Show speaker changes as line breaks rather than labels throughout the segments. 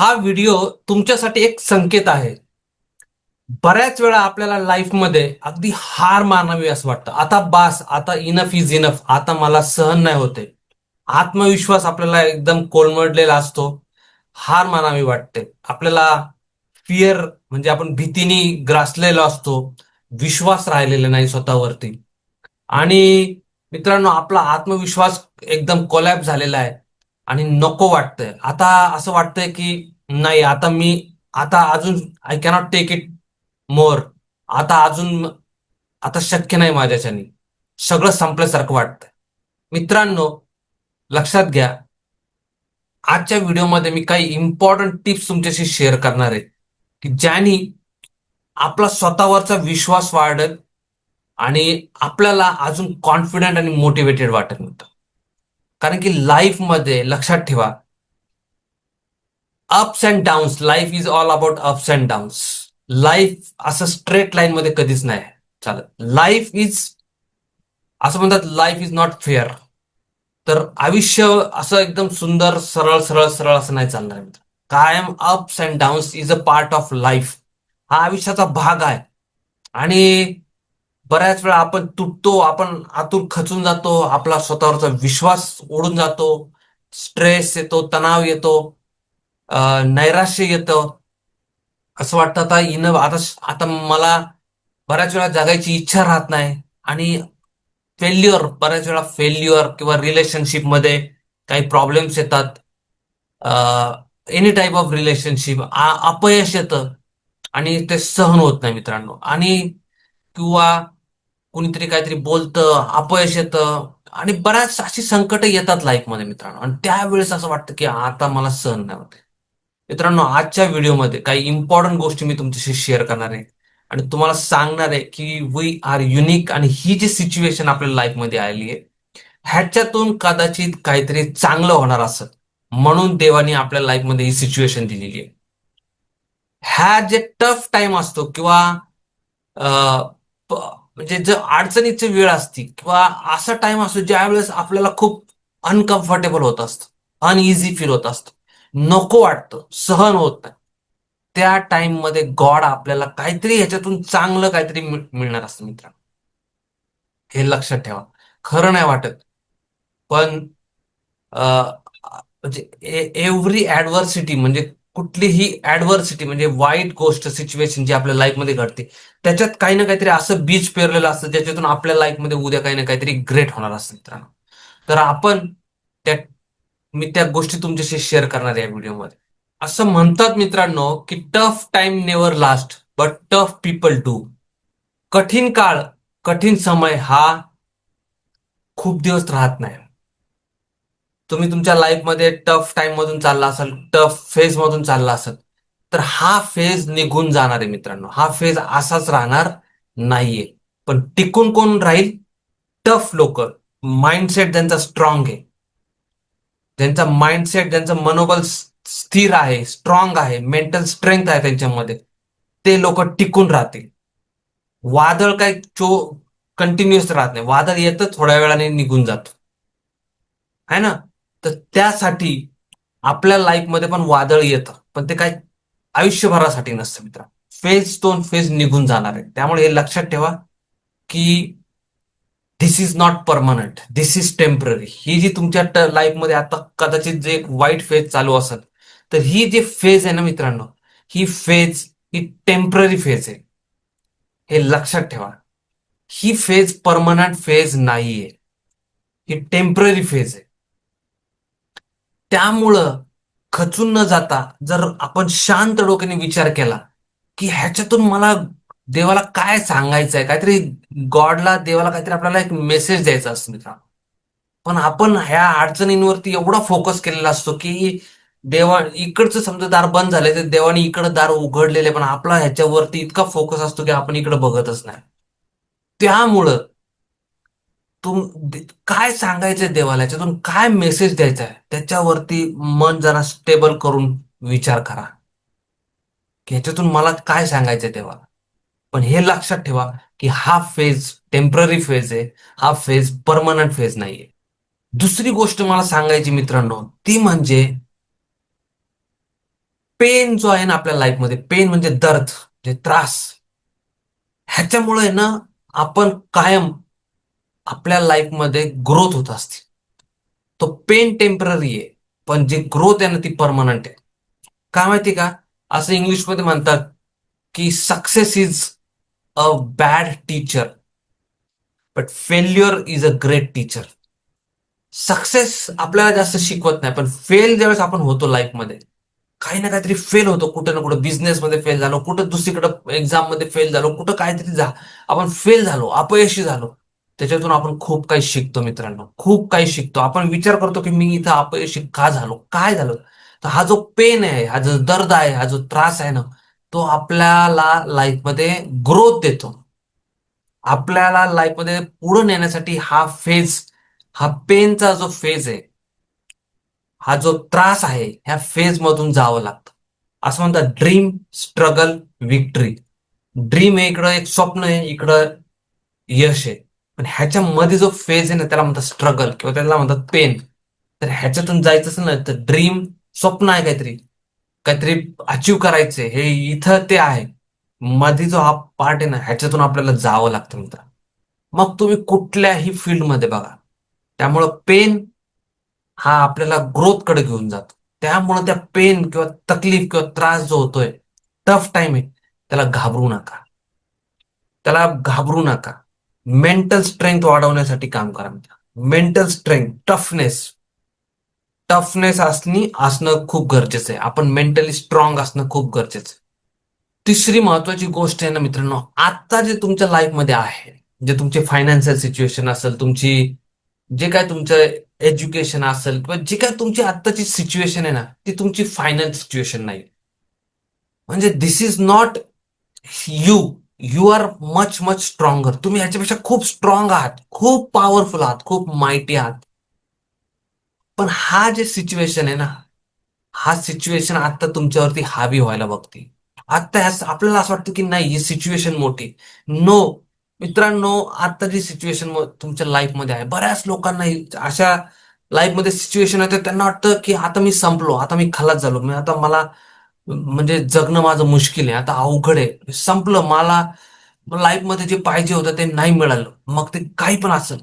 हा व्हिडिओ तुमच्यासाठी एक संकेत आहे. बऱ्याच वेळा आपल्याला लाईफमध्ये अगदी हार मानावी असं वाटतं. आता बास आता इनफ इज इनफ आता मला सहन नाही होते. आत्मविश्वास आपल्याला एकदम कोलमडलेला असतो. हार मानावी वाटते. आपल्याला फिअर म्हणजे आपण भीतीने ग्रासलेलो असतो. विश्वास राहिलेला नाही स्वतःवरती. आणि मित्रांनो आपला आत्मविश्वास एकदम कोलॅप झालेला आहे. आणि नको वाटतंय. आता असं वाटतंय की नाही आता मी आता अजून I cannot take it more आता अजून आता शक्य नाही माझ्याच्यानी. सगळं संपल्यासारखं वाटतंय. मित्रांनो लक्षात घ्या आजच्या व्हिडिओमध्ये मी काही इम्पॉर्टंट टिप्स तुमच्याशी शेअर करणार आहे. की ज्यानी आपला स्वतःवरचा विश्वास वाढेल आणि आपल्याला अजून कॉन्फिडंट आणि मोटिवेटेड वाटत मित्र. कारण की लाईफमध्ये लक्षात ठेवा. Ups and downs life is all about ups and downs life असं स्ट्रेट लाईन मध्ये कधीच नाही. चालत लाईफ इज असं म्हणतात लाईफ इज नॉट फेअर तर आयुष्य असं एकदम सुंदर सरळ सरळ सरळ असं नाही चालणार मित्र. कायम ups and downs is a part of life हा आयुष्याचा भाग आहे. आणि बऱ्याच वेळा आपण तुटतो आपण आतून खचून जातो आपला स्वतःवरचा विश्वास ओढून जातो स्ट्रेस येतो तणाव येतो नैराश्य येतं. असं वाटतं आता इन आता आता मला बऱ्याच वेळा जगायची इच्छा राहत नाही आणि फेल्युअर बऱ्याच वेळा फेल्युअर किंवा रिलेशनशिपमध्ये काही प्रॉब्लेम्स येतात. एनी टाईप ऑफ रिलेशनशिप अपयश येतं आणि ते सहन होत नाही मित्रांनो. आणि किंवा कुणीतरी काहीतरी बोलतं अपयश येतं आणि बऱ्याच अशी संकट येतात लाईफमध्ये मित्रांनो. आणि त्यावेळेस असं वाटतं की आता मला सहन नाही होते मित्रांनो आजच्या व्हिडिओमध्ये काही इम्पॉर्टंट गोष्टी मी तुमच्याशी शेअर करणार आहे. आणि तुम्हाला सांगणार आहे की वी आर युनिक आणि ही जी सिच्युएशन आपल्या लाईफमध्ये आली आहे ह्याच्यातून कदाचित काहीतरी चांगलं होणार असत म्हणून देवाने आपल्या लाईफमध्ये ही सिच्युएशन दिलेली आहे. ह्या जे टफ टाइम असतो किंवा अं, म्हणजे जर अडचणीची वेळ असती किंवा असा टाइम असतो ज्या वेळेस आपल्याला खूप अनकम्फर्टेबल होत असतं अनइझी फील होत असतं नको वाटतं सहन होत नाही त्या टाइममध्ये गॉड आपल्याला काहीतरी ह्याच्यातून चांगलं काहीतरी मिळणार असतं मित्रांनो. हे लक्षात ठेवा. खरं नाही वाटत. पण म्हणजे एव्हरी ऍडव्हर्सिटी म्हणजे कुठलीही ऍडव्हर्सिटी म्हणजे वाईट गोष्ट सिच्युएशन जी आपल्या लाईफमध्ये घडते त्याच्यात काही ना काहीतरी असं बीज पेरलेलं असतं ज्याच्यातून आपल्या लाईफमध्ये उद्या काही ना काहीतरी ग्रेट होणार असतं मित्रांनो. तर आपण त्या मी त्या गोष्टी तुमच्याशी शेअर करणार या व्हिडिओमध्ये असं म्हणतात मित्रांनो की tough time never last but tough people do कठीण काळ कठीण समय हा खूप दिवस राहत नाही. तुम्ही तुमच्या लाईफमध्ये टफ टाइम मधून चालला असाल टफ फेज मधून चालला असाल तर हा फेज निघून जाणार आहे मित्रांनो. हा फेज असाच राहणार नाहीये. पण टिकून कोण राहील? टफ लोक. माइंडसेट ज्यांचा स्ट्रॉंग आहे. ज्यांचा माइंडसेट ज्यांचं मनोबल स्थिर आहे स्ट्रॉंग आहे मेंटल स्ट्रेंथ आहे त्यांच्यामध्ये ते लोक टिकून राहतील. वादळ काय चो कंटिन्युअस राहत नाही. वादळ येतं थोड्या वेळाने निघून जातो. आहे ना? तर त्यासाठी आपल्या लाईफमध्ये पण वादळ येतं. पण ते काय आयुष्यभरासाठी नसतं मित्र. फेज दोन फेज निघून जाणार आहे. त्यामुळे हे लक्षात ठेवा की this is not permanent this is temporary ही जी तुमच्या लाईफमध्ये आता कदाचित जे एक वाईट फेज चालू असेल तर ही जी फेज आहे ना मित्रांनो ही फेज ही टेंपररी फेज आहे. हे लक्षात ठेवा. ही फेज परमनंट फेज नाहीये. ही टेंपररी फेज आहे. त्यामुळं खचून न जाता जर आपण शांत डोक्याने विचार केला की ह्याच्यातून मला देवाला काय सांगायचं आहे काहीतरी गॉडला देवाला काहीतरी आपल्याला एक मेसेज द्यायचा असतो मित्रांनो. पण आपण ह्या अडचणींवरती एवढा फोकस केलेला असतो की देवा इकडचं समजा दार बंद झाले तर देवाने इकडं दार उघडलेले पण आपला ह्याच्यावरती इतका फोकस असतो की आपण इकडे बघतच नाही. त्यामुळं तुम दे- काय सांगायचंय देवाला? याच्यातून काय मेसेज द्यायचा आहे त्याच्यावरती मन जरा स्टेबल करून विचार करा. की ह्याच्यातून मला काय सांगायचंय देवाला? पण हे लक्षात ठेवा की हा फेज टेंपररी फेज आहे. हा फेज परमनंट फेज नाहीये. दुसरी गोष्ट मला सांगायची मित्रांनो ती म्हणजे पेन जो आहे ना आपल्या लाईफमध्ये पेन म्हणजे दर्द म्हणजे त्रास. ह्याच्यामुळे ना आपण कायम आपल्या लाईफमध्ये ग्रोथ होत असते. तो पेन टेंपररी आहे पण जी ग्रोथ आहे ना ती परमनंट आहे. काय माहिती का? असं इंग्लिशमध्ये म्हणतात की success is a bad teacher but failure is a great teacher success आपल्याला जास्त शिकवत नाही पण फेल ज्यावेळेस आपण होतो लाईफमध्ये काही ना काहीतरी फेल होतो. कुठं ना कुठं बिझनेसमध्ये फेल झालो कुठं दुसरीकडं एक्झाममध्ये फेल झालो कुठं काहीतरी जा आपण फेल झालो अपयशी झालो. त्याच्यातून आपण खूप काही शिकतो मित्रांनो. खूप काही शिकतो. आपण विचार करतो की मी इथं अपयशी का झालो? काय झालं? तर हा जो पेन आहे हा जो दर्द आहे हा जो त्रास आहे ना तो आपल्याला लाईफमध्ये ग्रोथ देतो. आपल्याला लाईफमध्ये पुढे नेण्यासाठी हा फेज हा पेनचा जो फेज आहे हा जो त्रास आहे ह्या फेज मधून जावं लागतं. असं म्हणतात ड्रीम स्ट्रगल विक्ट्री ड्रीम आहे इकडं एक स्वप्न आहे इकडं यश आहे. पण ह्याच्यामध्ये जो फेज आहे ना त्याला म्हणतात स्ट्रगल किंवा त्याला म्हणतात पेन तर ह्याच्यातून जायचं असेल ना तर ड्रीम स्वप्न आहे काहीतरी. काहीतरी अचीव करायचंय. हे इथं ते आहे. मध्ये जो हा पार्ट आहे ना ह्याच्यातून आपल्याला जावं लागतं मित्र. मग तुम्ही कुठल्याही फील्डमध्ये बघा. त्यामुळं पेन हा आपल्याला ग्रोथकडे घेऊन जातो. त्यामुळे त्या पेन किंवा तकलीफ किंवा त्रास जो होतोय टफ टाइम आहे त्याला घाबरू नका. त्याला घाबरू नका. मेंटल स्ट्रेंथ वाढवण्यासाठी काम करा मेंटल स्ट्रेंथ टफनेस टफनेस असणी असणं खूप गरजेचं आहे. आपण मेंटली स्ट्रॉंग असणं खूप गरजेचं आहे. तिसरी महत्वाची गोष्ट आहे ना मित्रांनो आता जे तुमच्या लाईफमध्ये आहे जे तुमचे फायनान्शियल सिच्युएशन असेल तुमची जे काय तुमचं एज्युकेशन असेल किंवा जे काय तुमची आत्ताची सिच्युएशन आहे ना ती तुमची फायनल सिच्युएशन नाही. म्हणजे this is not you you are much much stronger तुम्ही ह्याच्यापेक्षा खूप स्ट्रॉंग आहात. खूप पॉवरफुल आहात. खूप माहिती आहात. पण हा जे सिच्युएशन आहे ना हा सिच्युएशन आता तुमच्यावरती हावी व्हायला बघते. आता आपल्याला असं वाटतं की नाही ही सिच्युएशन मोठी नो मित्रांनो आता जी सिच्युएशन तुमच्या लाईफमध्ये आहे बऱ्याच लोकांना अशा लाईफमध्ये सिच्युएशन आहे त्यांना वाटतं की आता मी संपलो आता मी खलास झालो. मी आता मला म्हणजे जगणं माझं मुश्किल आहे. आता अवघड आहे. संपलं. मला लाईफमध्ये जे पाहिजे होतं ते नाही मिळालं. मग ते काही पण असेल.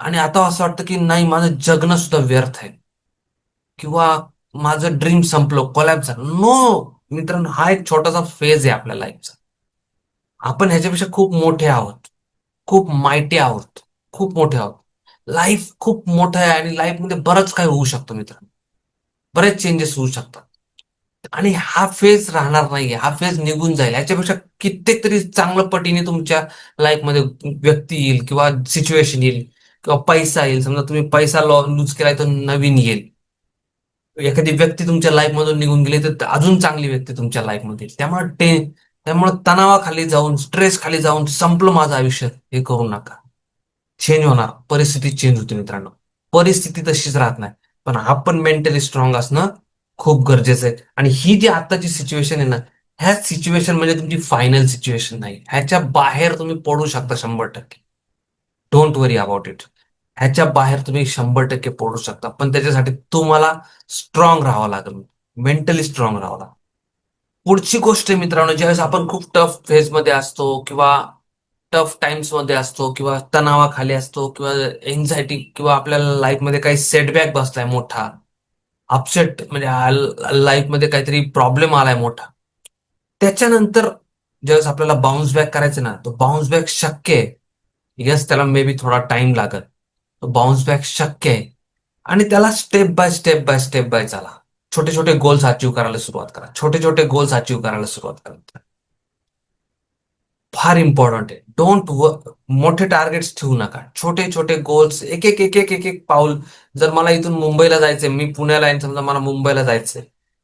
आणि आता असं वाटतं की नाही माझं जगणं सुद्धा व्यर्थ आहे. किंवा माझं ड्रीम संपलं कोलॅब झालं. नो मित्रांनो हा एक छोटासा फेज आहे आपल्या लाईफचा आपण ह्याच्यापेक्षा खूप मोठे आहोत. खूप मायटे आहोत. खूप मोठे आहोत. लाईफ खूप मोठं आहे आणि लाईफमध्ये बरंच काही होऊ शकतं मित्रांनो. बरेच चेंजेस होऊ शकतात. आणि हा फेज राहणार नाहीये. हा फेज निघून जाईल. याच्यापेक्षा कित्येक तरी चांगलं पटीने तुमच्या लाईफमध्ये व्यक्ती येईल किंवा सिच्युएशन येईल किंवा पैसा येईल. समजा तुम्ही पैसा लूज केलाय तर नवीन येईल. एखादी व्यक्ती तुमच्या लाईफमधून निघून गेली तर अजून चांगली व्यक्ती तुमच्या लाईफमध्ये येईल. त्यामुळे टे त्यामुळे तणावाखाली जाऊन स्ट्रेस खाली जाऊन संपलं माझं आयुष्य हे करू नका. चेंज होणार. परिस्थिती चेंज होते मित्रांनो. परिस्थिती तशीच राहत नाही. पण आपण मेंटली स्ट्रॉंग असणं खूप गरजेचं आहे. आणि ही जी आताची सिच्युएशन आहे ना ह्या सिच्युएशन म्हणजे तुमची फायनल सिच्युएशन नाही. ह्याच्या बाहेर तुम्ही पडू शकता शंभर टक्के. डोंट वरी अबाउट इट ह्याच्या बाहेर तुम्ही शंभर टक्के पडू शकता. पण त्याच्यासाठी तुम्हाला स्ट्रॉंग राहावं लागेल. मेंटली स्ट्रॉंग राहावं लागेल. पुढची गोष्ट आहे मित्रांनो ज्यावेळेस आपण खूप टफ फेजमध्ये असतो किंवा टफ टाइम्समध्ये असतो किंवा तणावाखाली असतो किंवा एन्झायटी किंवा आपल्याला लाईफमध्ये काही सेटबॅक बसलाय मोठा अपसेट म्हणजे लाईफमध्ये काहीतरी प्रॉब्लेम आलाय मोठा. त्याच्यानंतर ज्यावेळेस आपल्याला बाउन्स बॅक करायचं ना तो बाउन्स बॅक शक्य आहे. यस त्याला मे बी थोडा टाइम लागत तो बाउन्स बॅक शक्य आहे. आणि त्याला step by step by step by चला. छोटे छोटे गोल्स अचीव करायला सुरुवात करा. छोटे छोटे गोल्स अचीव करायला सुरुवात करा. फार इम्पॉर्टंट आहे. डोंट मोठे टार्गेट्स ठेवू नका. छोटे छोटे गोल्स एक एक एक एक एक एक पाऊल. जर मला इथून मुंबईला जायचंय मी पुण्याला आहे समजा मला मुंबईला जायचंय.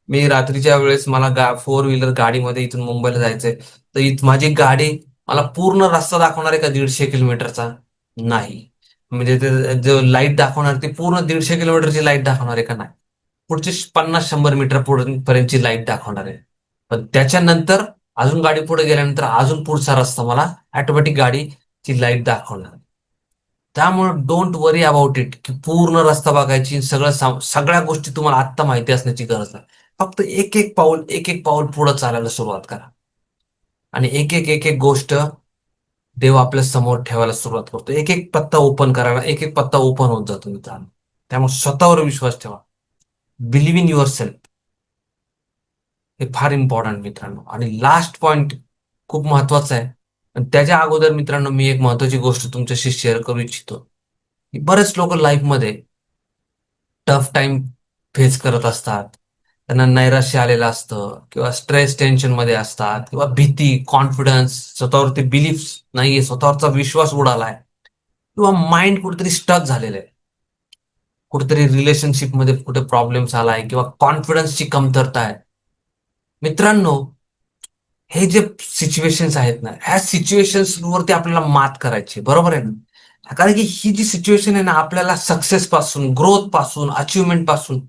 मी रात्रीच्या वेळेस मला गा फोर व्हीलर गाडीमध्ये इथून मुंबईला जायचंय. तर माझी गाडी मला पूर्ण रस्ता दाखवणार आहे का दीडशे किलोमीटरचा? नाही. म्हणजे ते जो लाइट दाखवणार ती पूर्ण दीडशे किलोमीटरची लाइट दाखवणार आहे का नाही? पुढचे पन्नास शंभर मीटर पर्यंतची लाइट दाखवणार आहे. पण त्याच्यानंतर अजून गाडी पुढे गेल्यानंतर अजून पुढचा रस्ता मला ऑटोमॅटिक गाडीची लाइट दाखवणार. त्यामुळे डोंट वरी अबाउट इट की पूर्ण रस्ता बघायची सगळं सगळ्या गोष्टी तुम्हाला आत्ता माहिती असण्याची गरज नाही. फक्त एक एक पाऊल एक एक पाऊल पुढे चालायला सुरुवात करा. आणि एक एक एक एक गोष्ट देव आपल्यासमोर ठेवायला सुरुवात करतो. एक एक पत्ता ओपन करायला एक एक पत्ता ओपन होत जातो मित्रांनो. त्यामुळे स्वतःवर विश्वास ठेवा. बिलीव्ह इन युअर सेल्फ हे फार इम्पॉर्टंट मित्रांनो. आणि लास्ट पॉइंट खूप महत्त्वाचा आहे. आणि त्याच्या अगोदर मित्रांनो मी एक महत्वाची गोष्ट तुमच्याशी शेअर करू इच्छितो. की बरेच लोक लाईफमध्ये टफ टाइम फेस करत असतात. त्यांना नैराश्य आलेलं असतं किंवा स्ट्रेस टेन्शनमध्ये असतात किंवा भीती कॉन्फिडन्स स्वतःवरती बिलीफ नाहीये स्वतःवरचा विश्वास उडालाय. किंवा माइंड कुठेतरी स्टक झालेलं आहे. कुठेतरी रिलेशनशिपमध्ये कुठे प्रॉब्लेम्स आलाय किंवा कॉन्फिडन्सची कमतरता आहे. मित्रांनो हे जे सिच्युएशन्स आहेत ना ह्या सिच्युएशन वरती आपल्याला मात करायची बरोबर आहे ना? कारण की ही जी सिच्युएशन आहे ना आपल्याला सक्सेस पासून ग्रोथपासून अचिव्हमेंटपासून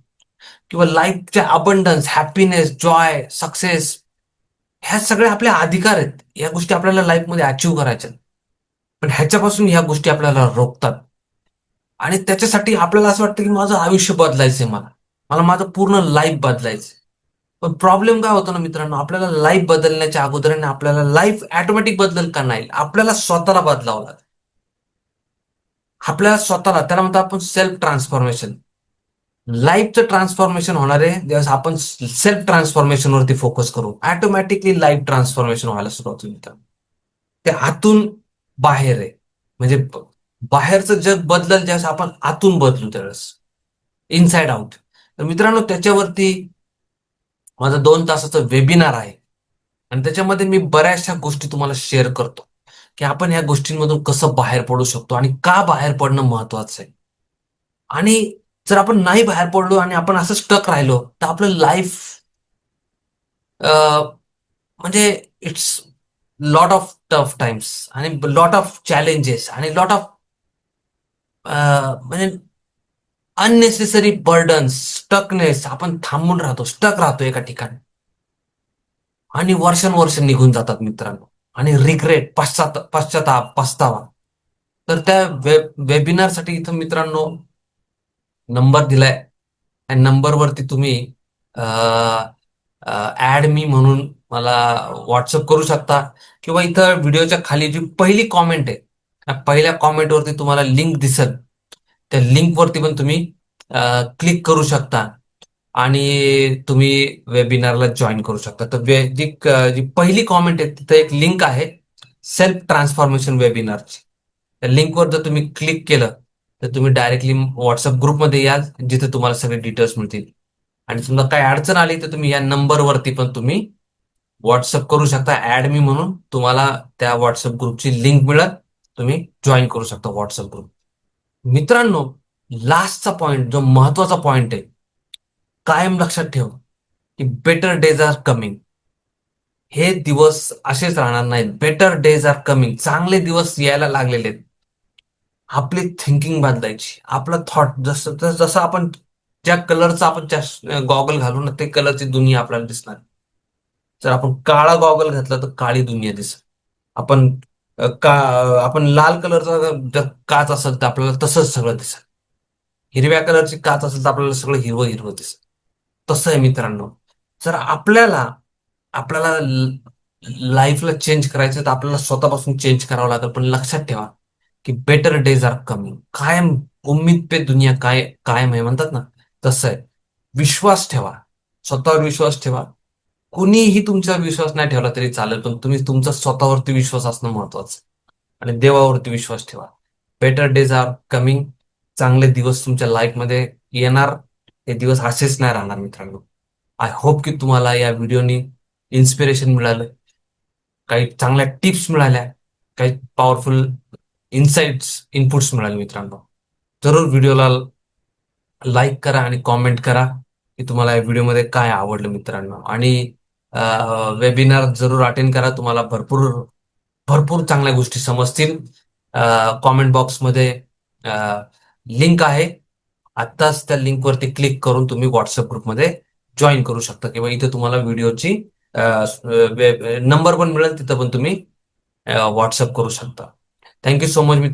किंवा लाईफचे अबंडन्स हॅपीनेस जॉय सक्सेस ह्या सगळ्या आपले अधिकार आहेत. या गोष्टी आपल्याला लाईफमध्ये अचीव करायच्या पण ह्याच्यापासून ह्या गोष्टी आपल्याला रोखतात. आणि त्याच्यासाठी आपल्याला असं वाटतं की माझं आयुष्य बदलायचंय मला. मला माझं पूर्ण लाईफ बदलायचं पण प्रॉब्लेम काय होतो ना मित्रांनो? आपल्याला लाईफ बदलण्याच्या अगोदर आपल्याला लाईफ ऑटोमॅटिक बदल का नाही आपल्याला स्वतःला बदलावं लागेल. आपल्याला स्वतःला त्याला म्हणतो आपण सेल्फ ट्रान्सफॉर्मेशन लाईफचं ट्रान्सफॉर्मेशन होणार आहे ज्यावेळेस आपण सेल्फ ट्रान्सफॉर्मेशन वरती फोकस करू ऑटोमॅटिकली लाईफ ट्रान्सफॉर्मेशन व्हायला सुरुवात होईल ते आतून बाहेर आहे. म्हणजे बाहेरचं जग बदलल ज्यावेळेस आपण आतून बदलू त्यावेळेस. इनसाइड आउट तर मित्रांनो त्याच्यावरती माझं दोन तासाचं वेबिनार आहे. आणि त्याच्यामध्ये मी बऱ्याचशा गोष्टी तुम्हाला शेअर करतो. की आपण ह्या गोष्टींमधून कसं बाहेर पडू शकतो आणि का बाहेर पडणं महत्वाचं आहे. आणि जर आपण नाही बाहेर पडलो आणि आपण असं स्टक राहिलो तर आपलं लाईफ म्हणजे it's lot of tough times आणि लॉट ऑफ चॅलेंजेस आणि लॉट ऑफ म्हणजे अननेसेसरी बर्डन स्टकनेस आपण थांबून राहतो स्टक राहतो एका ठिकाणी. आणि वर्षानुवर्ष निघून जातात मित्रांनो. आणि रिग्रेट पश्चात पश्चाताप पस्तावा तर त्या वेब वेबिनारसाठी इथं मित्रांनो नंबर दिलाय. नंबरवरती तुम्ही ऍड मी म्हणून मला व्हॉट्सअप करू शकता. किंवा इथं व्हिडिओच्या खाली जी पहिली कॉमेंट आहे पहिल्या कॉमेंटवरती तुम्हाला लिंक दिसेल. त्या लिंकवरती पण तुम्ही क्लिक करू शकता. आणि तुम्ही वेबिनारला जॉईन करू शकता. तर जी जी पहिली कॉमेंट आहे तिथं एक लिंक आहे. सेल्फ ट्रान्सफॉर्मेशन वेबिनारची त्या लिंकवर जर तुम्ही क्लिक केलं तर तुम्ही डायरेक्टली व्हॉट्सअप ग्रुपमध्ये याल जिथे तुम्हाला सगळे डिटेल्स मिळतील. आणि समजा काही अडचण आली तर तुम्ही या नंबरवरती पण तुम्ही व्हॉट्सअप करू शकता. ऍड मी म्हणून तुम्हाला त्या व्हॉट्सअप ग्रुपची लिंक मिळत तुम्ही जॉईन करू शकता व्हॉट्सअप ग्रुप मित्रांनो लास्टचा पॉइंट जो महत्त्वाचा पॉइंट आहे कायम लक्षात ठेव की बेटर डेज आर कमिंग हे दिवस असेच राहणार नाहीत. बेटर डेज आर कमिंग चांगले दिवस यायला लागलेले आहेत. आपली थिंकिंग बदलायची. आपला थॉट जसं जसं आपण ज्या कलरचा आपण गॉगल घालू ना ते कलरची दुनिया आपल्याला दिसणार. जर आपण काळा गॉगल घातला तर काळी दुनिया दिसेल आपण का आपण लाल कलरचा काच असेल तर आपल्याला तसंच सगळं दिसेल. हिरव्या कलरची काच असेल तर आपल्याला सगळं हिरवं हिरवं दिसेल. तसं आहे मित्रांनो. जर आपल्याला आपल्याला लाईफला चेंज करायचं तर आपल्याला स्वतःपासून चेंज करावं लागेल. पण लक्षात ठेवा की बेटर डेज आर कमिंग कायम उम्मीद पे दुनिया काय कायम आहे. म्हणतात ना तसं आहे. विश्वास ठेवा. स्वतःवर विश्वास ठेवा. कुणीही तुमच्यावर विश्वास नाही ठेवला तरी चालेल पण तुम्ही तुमचा स्वतःवरती विश्वास असणं महत्वाचं. आणि देवावरती विश्वास ठेवा. बेटर डेज आर कमिंग चांगले दिवस तुमच्या लाईफमध्ये येणार. हे दिवस असेच नाही राहणार मित्रांनो. आय होप की तुम्हाला या व्हिडिओनी इन्स्पिरेशन मिळालं. काही चांगल्या टिप्स मिळाल्या. काही पॉवरफुल इन्साइट्स इनपुट्स मिळाले मित्रांनो. जरूर व्हिडिओला लाईक करा आणि कॉमेंट करा की तुम्हाला या व्हिडिओमध्ये काय आवडलं मित्रांनो. आणि वेबिनार जरूर अटेंड करा. तुम्हाला भरपूर भरपूर चांगल्या गोष्टी समजतील. कॉमेंट बॉक्समध्ये लिंक आहे. आत्ताच त्या लिंकवरती क्लिक करून तुम्ही व्हॉट्सअप ग्रुपमध्ये जॉईन करू शकता किंवा इथे तुम्हाला व्हिडिओची नंबर पण मिळेल तिथं पण तुम्ही व्हॉट्सअप करू शकता. थँक्यू सो मच मित्र